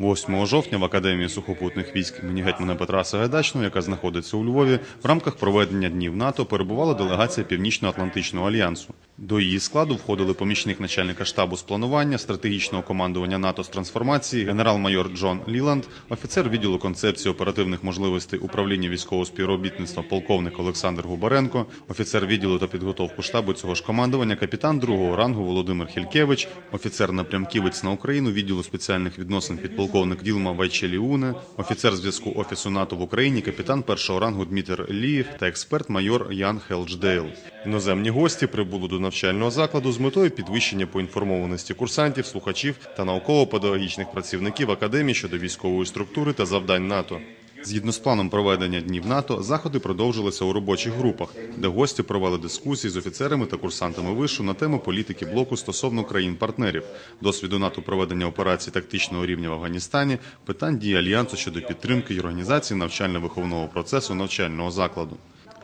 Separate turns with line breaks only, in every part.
8 жовтня в Академії сухопутних військ імені гетьмана Петра Сагайдачного, яка знаходиться у Львові, в рамках проведення днів НАТО перебувала делегація Північно-Атлантичного альянсу. До її складу входили помічник начальника штабу з планування, стратегічного командування НАТО з трансформації, генерал-майор Джон Ліланд, офіцер відділу концепції оперативних можливостей управління військового співробітництва полковник Олександр Губаренко, офіцер відділу та підготовку штабу цього ж командування, капітан другого рангу Володимир Хількевич, офіцер напрямківець на Україну відділу спеціальних відносин підполковник Ділма Вайчеліуне, офіцер зв'язку офісу НАТО в Україні, капітан першого рангу Дмитр Лієв та експерт майор Ян Хелдждейл. Іноземні гості прибули до навчального закладу з метою підвищення поінформованості курсантів, слухачів та науково-педагогічних працівників академії щодо військової структури та завдань НАТО. Згідно з планом проведення днів НАТО, заходи продовжилися у робочих групах, де гості провели дискусії з офіцерами та курсантами вишу на тему політики блоку стосовно країн-партнерів, досвіду НАТО проведення операцій тактичного рівня в Афганістані, питань дії альянсу щодо підтримки й організації навчально-виховного процесу навчального закладу.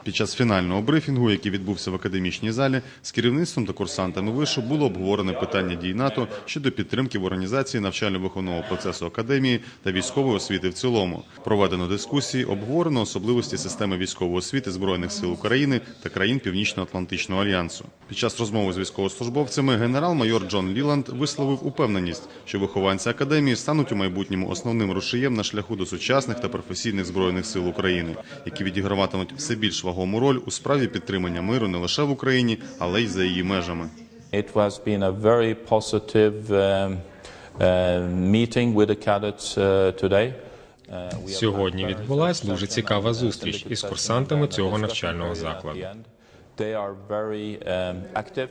Під час фінального брифінгу, який відбувся в академічній залі, з керівництвом та курсантами вишу було обговорено питання дій НАТО щодо підтримки в організації навчально-виховного процесу академії та військової освіти в цілому. Проведено дискусії, обговорено особливості системи військової освіти збройних сил України та країн Північно-Атлантичного альянсу. Під час розмови з військовослужбовцями генерал-майор Джон Ліланд висловив упевненість, що вихованці академії стануть у майбутньому основним рушієм на шляху до сучасних та професійних збройних сил України, які відіграватимуть все більш вагому роль у справі підтримання миру не лише в Україні, але й за її межами.
It has been a very positive um, uh, meeting with the cadets uh, today. Uh,
Сьогодні відбулась дуже цікава зустріч із курсантами цього навчального закладу.
They are very um, active.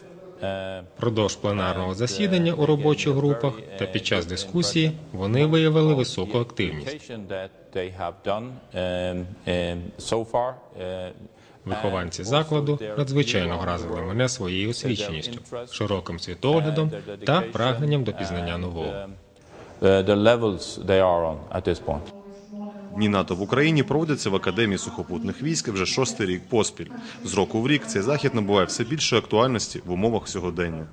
Продовж пленарного засідання у робочих групах та під час дискусії вони виявили високу активність. Вихованці закладу надзвичайно вразили мене своєю освіченістю, широким світоглядом та прагненням до пізнання нового.
Дні НАТО в Україні проводяться в Академії сухопутних військ вже шостий рік поспіль. З року в рік цей захід набуває все більшої актуальності в умовах сьогодення.